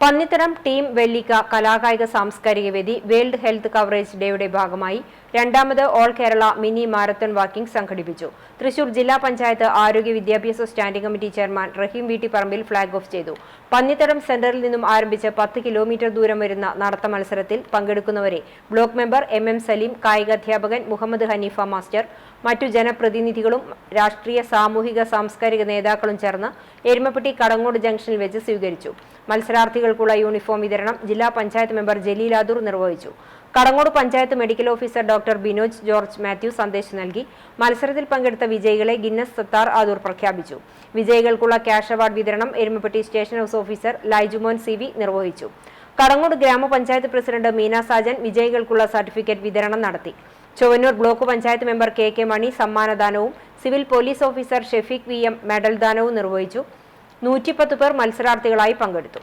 പന്നിത്തരം team Vellakka കലാകായിക സാംസ്കാരിക വേദി വേൾഡ് ഹെൽത്ത് കവറേജ് ഡേയുടെ ഭാഗമായി രണ്ടാമത് all Kerala mini marathon walking സംഘടിപ്പിച്ചു. തൃശൂർ ജില്ലാ പഞ്ചായത്ത് ആരോഗ്യ വിദ്യാഭ്യാസ standing committee chairman Rahim Veettipparambil flag off ചെയ്തു. പന്നിത്തരം സെന്ററിൽ നിന്നും ആരംഭിച്ച് പത്ത് കിലോമീറ്റർ ദൂരം വരുന്ന നടത്ത മത്സരത്തിൽ പങ്കെടുക്കുന്നവരെ block member M M Salim കായികാധ്യാപകൻ Muhammad Haneefa master മറ്റു ജനപ്രതിനിധികളും രാഷ്ട്രീയ സാമൂഹിക സാംസ്കാരിക നേതാക്കളും ചേർന്ന് എരുമപ്പെട്ടി കടങ്ങോട് ജംഗ്ഷനിൽ വെച്ച് സ്വീകരിച്ചു. മത്സരാർത്ഥികൾക്കുള്ള യൂണിഫോം വിതരണം ജില്ലാ പഞ്ചായത്ത് മെമ്പർ ജലീലാദൂർ നിർവഹിച്ചു. Kadangode panchayat medical officer doctor Binoj George Mathew സന്ദേശം നൽകി. മത്സരത്തിൽ പങ്കെടുത്ത വിജയികളെ ഗിന്നസ് സത്താർ ആദൂർ പ്രഖ്യാപിച്ചു. വിജയികൾക്കുള്ള ക്യാഷ് അവാർഡ് വിതരണം Erumappetty station house officer Laijumon C നിർവഹിച്ചു. കടങ്ങോട് ഗ്രാമപഞ്ചായത്ത് പ്രസിഡന്റ് മീന സാജൻ വിജയികൾക്കുള്ള സർട്ടിഫിക്കറ്റ് വിതരണം നടത്തി. Chowwannur block panchayat member K K Mani സമ്മാനദാനവും civil police officer Shefeek V M medal ദാനവും നിർവഹിച്ചു. നൂറ്റിപ്പത്ത് പേർ മത്സരാർത്ഥികളായി പങ്കെടുത്തു.